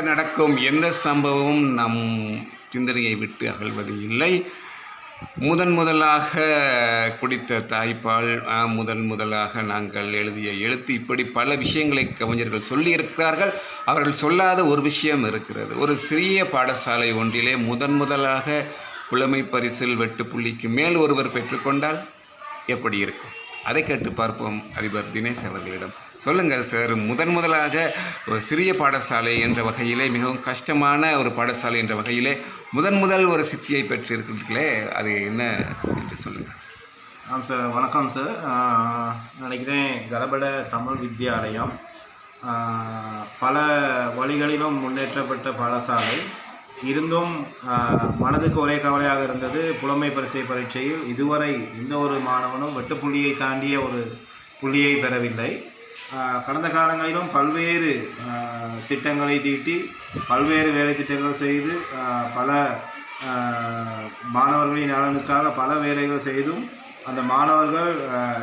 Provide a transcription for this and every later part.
நடக்கும் எந்த சம்பவமும் நம் சிந்தனையை விட்டு அகழ்வது இல்லை. முதன் முதலாக குடித்த தாய்ப்பால் முதன் முதலாக நாங்கள் எழுதிய எழுத்து இப்படி பல விஷயங்களை கவிஞர்கள் சொல்லியிருக்கிறார்கள். அவர்கள் சொல்லாத ஒரு விஷயம் இருக்கிறது. ஒரு சிறிய பாடசாலை ஒன்றிலே முதன் முதலாக புலமை பரிசில் வெட்டுப்புள்ளிக்கு மேல் ஒருவர் பெற்றுக்கொண்டால் எப்படி இருக்கும்? அதை கேட்டு பார்ப்போம் அதிபர் தினேஷ் அவர்களிடம். சொல்லுங்கள் சார் முதன் முதலாக ஒரு சிறிய பாடசாலை என்ற வகையிலே மிகவும் கஷ்டமான ஒரு பாடசாலை என்ற வகையிலே முதன் முதல் ஒரு சித்தியை பெற்றிருக்கிறீர்களே அது என்ன என்று சொல்லுங்கள். ஆம் சார் வணக்கம் சார் நினைக்கிறேன் கலபட தமிழ் வித்யாலயம். பல வழிகளிலும் முன்னேற்றப்பட்ட பாடசாலை. இருந்தும் மனதுக்கு ஒரே கவலையாக இருந்தது புலமை பரிசை பரீட்சையில். இதுவரை எந்த ஒரு மாணவனும் வெட்டுப்புள்ளியை தாண்டிய ஒரு புள்ளியை பெறவில்லை. கடந்த காலங்களிலும் பல்வேறு திட்டங்களை தீட்டி பல்வேறு வேலை திட்டங்கள் செய்து பல மாணவர்களின் நலனுக்காக பல வேலைகள் செய்தும் அந்த மாணவர்கள்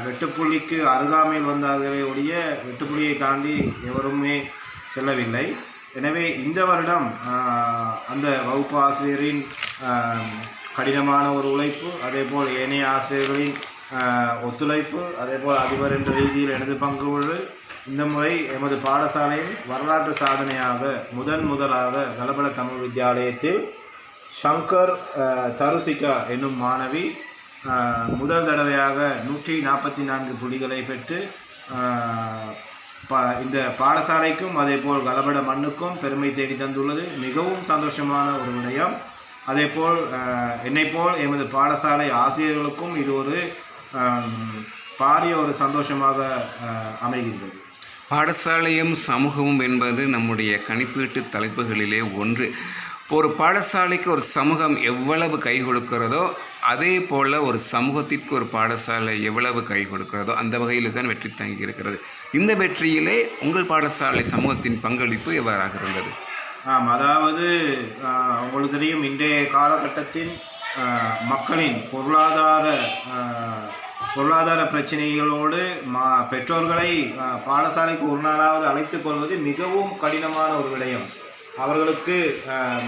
வெட்டுப்புள்ளிக்கு அருகாமையில் வந்தார்களே ஒழிய வெட்டுப்புள்ளியை தாண்டி எவருமே செல்லவில்லை. எனவே இந்த வருடம் அந்த வகுப்பு ஆசிரியரின் கடினமான ஒரு உழைப்பு அதேபோல் ஏனைய ஆசிரியர்களின் ஒத்துழைப்பு அதேபோல் அதிபர் என்ற ரீதியில் எனது பங்கு உள்ளது இந்த முறை எமது பாடசாலையின் வரலாற்று சாதனையாக முதன் முதலாக கலபட தமிழ் வித்தியாலயத்தில் ஷங்கர் தருசிகா என்னும் மாணவி முதல் தடவையாக நூற்றி நாற்பத்தி நான்கு புள்ளிகளை பெற்று பா இந்த பாடசாலைக்கும் அதேபோல் கலபட மண்ணுக்கும் பெருமை தேடி தந்துள்ளது. மிகவும் சந்தோஷமான ஒரு விடயம். அதேபோல் என்னை என்னைப்போல் எமது பாடசாலை ஆசிரியர்களுக்கும் இது ஒரு பாரிய ஒரு சந்தோஷமாக அமைகின்றது. பாடசாலையும் சமூகமும் என்பது நம்முடைய கணிப்பீட்டு தலைப்புகளிலே ஒன்று. ஒரு பாடசாலைக்கு ஒரு சமூகம் எவ்வளவு கை கொடுக்கிறதோ அதே போல் ஒரு சமூகத்திற்கு ஒரு பாடசாலை எவ்வளவு கை கொடுக்கிறதோ அந்த வகையில் தான் வெற்றி தங்கி இருக்கிறது. இந்த வெற்றியிலே உங்கள் பாடசாலை சமூகத்தின் பங்களிப்பு எவ்வாறாக இருந்தது? ஆம் அதாவது உங்களுக்கு தெரியும் இன்றைய காலகட்டத்தில் மக்களின் பொருளாதார பொருளாதார பிரச்சனைகளோடு மா பெற்றோர்களை பாடசாலைக்கு ஒரு நாளாவது அழைத்து கொள்வது மிகவும் கடினமான ஒரு விடயம். அவர்களுக்கு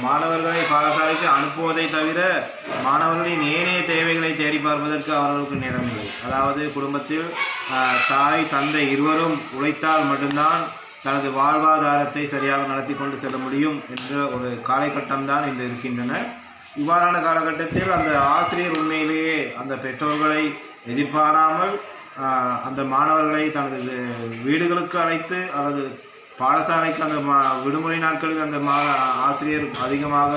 மாணவர்களை பாடசாலைக்கு அனுப்புவதை தவிர மாணவர்களின் ஏனைய தேவைகளை தேடி பார்ப்பதற்கு அவர்களுக்கு நேரம் இல்லை. அதாவது குடும்பத்தில் தாய் தந்தை இருவரும் உழைத்தால் மட்டும்தான் தனது வாழ்வாதாரத்தை சரியாக நடத்தி கொண்டு செல்ல முடியும் என்ற ஒரு காலகட்டம்தான் இன்று இருக்கின்றன. இவ்வாறான காலகட்டத்தில் அந்த ஆசிரியர் உண்மையிலேயே அந்த பெற்றோர்களை எதிர்பாராமல் அந்த மாணவர்களை தனது வீடுகளுக்கு அழைத்து அல்லது பாடசாலைக்கு அந்த மா விடுமுறை நாட்களுக்கு அந்த மா ஆசிரியர் அதிகமாக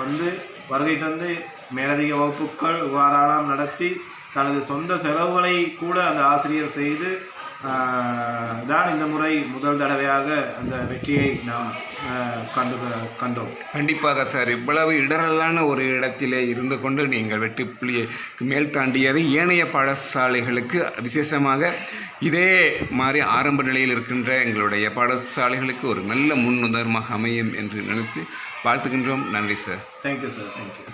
வந்து வருகை தந்து மேலதிக வகுப்புகள் இவ்வாறெல்லாம் நடத்தி தனது சொந்த செலவுகளை கூட அந்த ஆசிரியர் செய்து தான் இந்த முறை முதல் தடவையாக அந்த வெற்றியை நாம் கண்டு கண்டோம். கண்டிப்பாக சார். இவ்வளவு இடரலான ஒரு இடத்திலே இருந்து கொண்டு நீங்கள் வெற்றி புள்ளியை மேல் தாண்டியது ஏனைய பாடசாலைகளுக்கு விசேஷமாக இதே மாதிரி ஆரம்ப நிலையில் இருக்கின்ற எங்களுடைய பாடசாலைகளுக்கு ஒரு நல்ல முன்னுதாரணமாக அமையும் என்று நினைத்து வாழ்த்துக்கின்றோம் நன்றி சார். Thank you sir thank you